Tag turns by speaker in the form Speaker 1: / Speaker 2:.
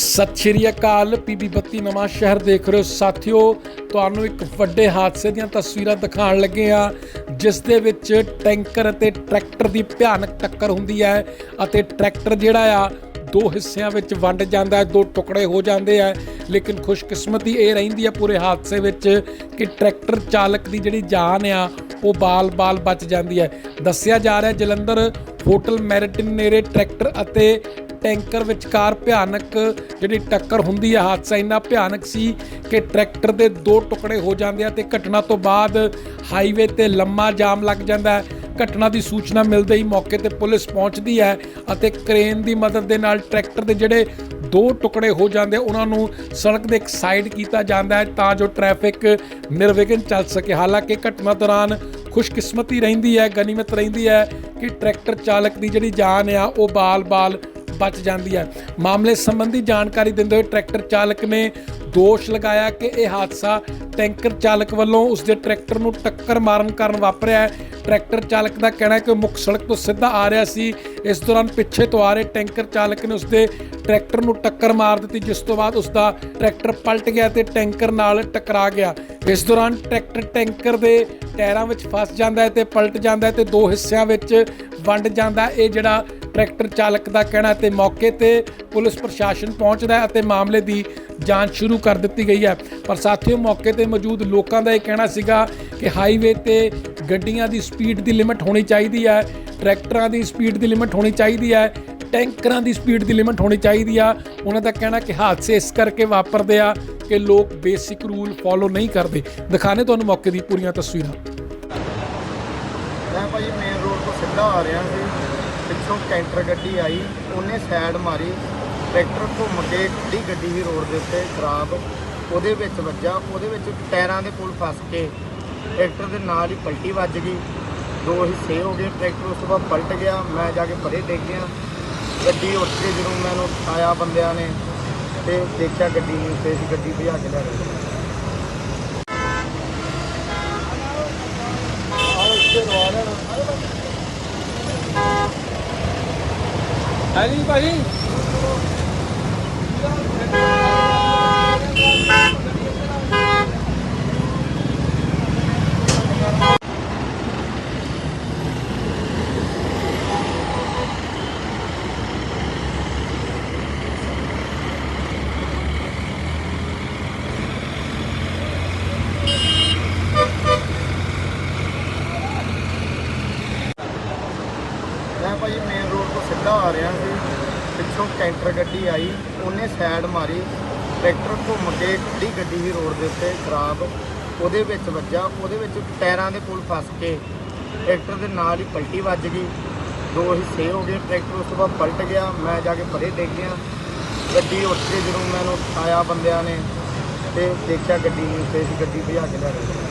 Speaker 1: ਸਤਿ ਸ਼੍ਰੀ ਅਕਾਲ ਪੀਬੀ ਬੱਤੀ ਨਵਾਂ ਸ਼ਹਿਰ ਦੇਖ ਰਹੇ ਹੋ ਸਾਥੀਓ। ਤੁਹਾਨੂੰ ਇੱਕ ਵੱਡੇ ਹਾਦਸੇ ਦੀਆਂ ਤਸਵੀਰਾਂ ਦਿਖਾਉਣ ਲੱਗੇ ਆ ਜਿਸ ਦੇ ਵਿੱਚ ਟੈਂਕਰ ਅਤੇ ਟਰੈਕਟਰ ਦੀ ਭਿਆਨਕ ਟੱਕਰ ਹੁੰਦੀ ਹੈ ਅਤੇ ਟਰੈਕਟਰ ਜਿਹੜਾ ਆ, ਦੋ ਹਿੱਸਿਆਂ ਵਿੱਚ ਵੰਡ ਜਾਂਦਾ ਹੈ, ਦੋ ਟੁਕੜੇ ਹੋ ਜਾਂਦੇ ਆ। ਲੇਕਿਨ ਖੁਸ਼ਕਿਸਮਤੀ ਇਹ ਰਹਿੰਦੀ ਹੈ ਪੂਰੇ ਹਾਦਸੇ ਵਿੱਚ ਕਿ ਟਰੈਕਟਰ ਚਾਲਕ ਦੀ ਜਿਹੜੀ ਜਾਨ ਆ, ਉਹ ਬਾਲ-ਬਾਲ ਬਚ ਜਾਂਦੀ ਹੈ। ਦੱਸਿਆ ਜਾ ਰਿਹਾ ਜਲੰਧਰ ਹੋਟਲ ਮੈਰਿਟਨ ਨੇੜੇ ਟਰੈਕਟਰ ਅਤੇ ਟੈਂਕਰ ਵਿਚਕਾਰ ਭਿਆਨਕ ਜਿਹੜੀ ਟੱਕਰ ਹੁੰਦੀ ਹੈ ਹਾਦਸਾ ਇੰਨਾ ਭਿਆਨਕ ਸੀ ਕਿ ਟਰੈਕਟਰ ਦੇ ਦੋ ਟੁਕੜੇ ਹੋ ਜਾਂਦੇ ਆ ਤੇ ਘਟਨਾ ਤੋਂ ਬਾਅਦ ਹਾਈਵੇ ਤੇ ਲੰਮਾ ਜਾਮ ਲੱਗ ਜਾਂਦਾ ਹੈ। ਘਟਨਾ ਦੀ ਸੂਚਨਾ ਮਿਲਦੇ ਹੀ ਮੌਕੇ ਤੇ ਪੁਲਿਸ ਪਹੁੰਚਦੀ ਹੈ ਅਤੇ ਕ੍ਰੇਨ ਦੀ ਮਦਦ ਦੇ ਨਾਲ ਟਰੈਕਟਰ ਦੇ ਜਿਹੜੇ ਦੋ ਟੁਕੜੇ ਹੋ ਜਾਂਦੇ ਉਹਨਾਂ ਨੂੰ ਸੜਕ ਦੇ ਇੱਕ ਸਾਈਡ ਕੀਤਾ ਜਾਂਦਾ ਹੈ ਤਾਂ ਜੋ ਟ੍ਰੈਫਿਕ ਨਿਰਵਿਘਨ ਚੱਲ ਸਕੇ। ਹਾਲਾਂਕਿ ਘਟਨਾ ਦੌਰਾਨ ਖੁਸ਼ਕਿਸਮਤੀ ਰਹਿੰਦੀ ਹੈ, ਗਨੀਮਤ ਰਹਿੰਦੀ ਹੈ ਕਿ ਟਰੈਕਟਰ ਚਾਲਕ ਦੀ ਜਿਹੜੀ ਜਾਨ ਆ, ਉਹ ਬਾਲ-ਬਾਲ ਬਚ ਜਾਂਦੀ ਹੈ। ਮਾਮਲੇ ਸੰਬੰਧੀ ਜਾਣਕਾਰੀ ਦਿੰਦੇ ਹੋਏ ਟਰੈਕਟਰ ਚਾਲਕ ਨੇ ਦੋਸ਼ ਲਗਾਇਆ ਕਿ ਇਹ ਹਾਦਸਾ ਟੈਂਕਰ ਚਾਲਕ ਵੱਲੋਂ ਉਸਦੇ ਟਰੈਕਟਰ ਨੂੰ ਟੱਕਰ ਮਾਰਨ ਕਾਰਨ ਵਾਪਰਿਆ ਹੈ। ਟਰੈਕਟਰ ਚਾਲਕ ਦਾ ਕਹਿਣਾ ਹੈ ਕਿ ਉਹ ਮੁੱਖ ਸੜਕ ਤੋਂ ਸਿੱਧਾ ਆ ਰਿਹਾ ਸੀ। ਇਸ ਦੌਰਾਨ ਪਿੱਛੇ ਤੋਂ ਆ ਰਹੇ ਟੈਂਕਰ ਚਾਲਕ ਨੇ ਉਸਦੇ ਟਰੈਕਟਰ ਨੂੰ ਟੱਕਰ ਮਾਰ ਦਿੱਤੀ, ਜਿਸ ਤੋਂ ਬਾਅਦ ਉਸਦਾ ਟਰੈਕਟਰ ਪਲਟ ਗਿਆ ਤੇ ਟੈਂਕਰ ਨਾਲ ਟਕਰਾ ਗਿਆ। ਇਸ ਦੌਰਾਨ ਟਰੈਕਟਰ ਟੈਂਕਰ ਦੇ ਟਾਇਰਾਂ ਵਿੱਚ ਫਸ ਜਾਂਦਾ ਹੈ ਤੇ ਪਲਟ ਜਾਂਦਾ ਹੈ ਤੇ ਦੋ ਹਿੱਸਿਆਂ ਵਿੱਚ ਵੰਡ ਜਾਂਦਾ ਇਹ ਜਿਹੜਾ ਟਰੈਕਟਰ ਚਾਲਕ ਦਾ ਕਹਿਣਾ ਤੇ ਮੌਕੇ ਤੇ ਪੁਲਿਸ ਪ੍ਰਸ਼ਾਸਨ ਪਹੁੰਚਦਾ ਹੈ ਅਤੇ ਮਾਮਲੇ ਦੀ ਜਾਂਚ ਸ਼ੁਰੂ ਕਰ ਦਿੱਤੀ ਗਈ ਹੈ। ਪਰ ਸਾਥੀਓ, ਮੌਕੇ ਤੇ ਮੌਜੂਦ ਲੋਕਾਂ ਦਾ ਇਹ ਕਹਿਣਾ ਸੀਗਾ ਕਿ ਹਾਈਵੇ ਤੇ ਗੱਡੀਆਂ ਦੀ ਸਪੀਡ ਦੀ ਲਿਮਟ ਹੋਣੀ ਚਾਹੀਦੀ ਹੈ, ਟਰੈਕਟਰਾਂ ਦੀ ਸਪੀਡ ਦੀ ਲਿਮਟ ਹੋਣੀ ਚਾਹੀਦੀ ਹੈ, ਟੈਂਕਰਾਂ ਦੀ ਸਪੀਡ ਦੀ ਲਿਮਟ ਹੋਣੀ ਚਾਹੀਦੀ ਆ। ਉਹਨਾਂ ਦਾ ਕਹਿਣਾ ਕਿ ਹਾਦਸੇ ਇਸ ਕਰਕੇ ਵਾਪਰਦੇ ਆ ਕਿ ਲੋਕ ਬੇਸਿਕ ਰੂਲ ਫੋਲੋ ਨਹੀਂ ਕਰਦੇ। ਦਿਖਾਣੇ ਤੁਹਾਨੂੰ ਮੌਕੇ ਦੀ ਪੂਰੀਆਂ ਤਸਵੀਰਾਂ।
Speaker 2: ਮੈਂ ਭਾਜੀ ਮੇਨ ਰੋਡ ਤੋਂ ਸਿੱਧਾ ਆ ਰਿਹਾ ਸੀ। ਪਿੱਛੋਂ ਕੈਂਟਰ ਗੱਡੀ ਆਈ, ਉਹਨੇ ਸਾਈਡ ਮਾਰੀ, ਟਰੈਕਟਰ ਘੁੰਮ ਕੇ ਖੜੀ ਗੱਡੀ ਸੀ ਰੋਡ ਦੇ ਉੱਤੇ ਖਰਾਬ, ਉਹਦੇ ਵਿੱਚ ਵੱਜਾ, ਉਹਦੇ ਵਿੱਚ ਟਾਇਰਾਂ ਦੇ ਕੋਲ ਫਸ ਕੇ ਟਰੈਕਟਰ ਦੇ ਨਾਲ ਹੀ ਪਲਟੀ ਵੱਜ ਗਈ। ਦੋ ਹਿੱਸੇ ਹੋ ਗਏ, ਟਰੈਕਟਰ ਉਸ ਤੋਂ ਬਾਅਦ ਪਲਟ ਗਿਆ, ਮੈਂ ਜਾ ਕੇ ਪਰੇ ਡਿੱਗ ਗਿਆ ਗੱਡੀ ਉੱਠ ਕੇ ਜਦੋਂ ਮੈਨੂੰ ਆਇਆ ਬੰਦਿਆਂ ਨੇ ਤੇ ਦੇਖਿਆ ਗੱਡੀ ਨਹੀਂ ਉੱਤੇ ਸੀ ਗੱਡੀ ਭਜਾ ਕੇ ਲੈ ਗਏ।
Speaker 1: ਹਾਂਜੀ ਭਾਈ
Speaker 2: ਮੈਂ ਭਾਜੀ ਮੇਨ ਰੋਡ ਤੋਂ ਸਿੱਧਾ ਆ ਰਿਹਾ ਸੀ। ਪਿੱਛੋਂ ਕੈਂਟਰ ਗੱਡੀ ਆਈ, ਉਹਨੇ ਸਾਈਡ ਮਾਰੀ। ਟਰੈਕਟਰ ਘੁੰਮ ਕੇ ਖੜੀ ਗੱਡੀ ਸੀ ਰੋਡ ਦੇ ਉੱਤੇ, ਖਰਾਬ। ਉਹਦੇ ਵਿੱਚ ਵੱਜਾ। ਉਹਦੇ ਵਿੱਚ ਟਾਇਰਾਂ ਦੇ ਕੋਲ ਫਸ ਕੇ ਟਰੈਕਟਰ ਦੇ ਨਾਲ ਹੀ ਪਲਟੀ ਵੱਜ ਗਈ। ਦੋ ਹਿੱਸੇ ਹੋ ਗਏ। ਟਰੈਕਟਰ ਉਸ ਤੋਂ ਬਾਅਦ ਪਲਟ ਗਿਆ। ਮੈਂ ਜਾ ਕੇ ਪਰੇ ਡਿੱਗ ਗਿਆ। ਗੱਡੀ ਉੱਠ ਕੇ ਜਦੋਂ ਮੈਨੂੰ ਉਠਾਇਆ ਬੰਦਿਆਂ ਨੇ ਤੇ ਦੇਖਿਆ ਗੱਡੀ ਨੂੰ ਉੱਤੇ ਗੱਡੀ ਭਜਾ ਕੇ ਲੈ ਗਏ।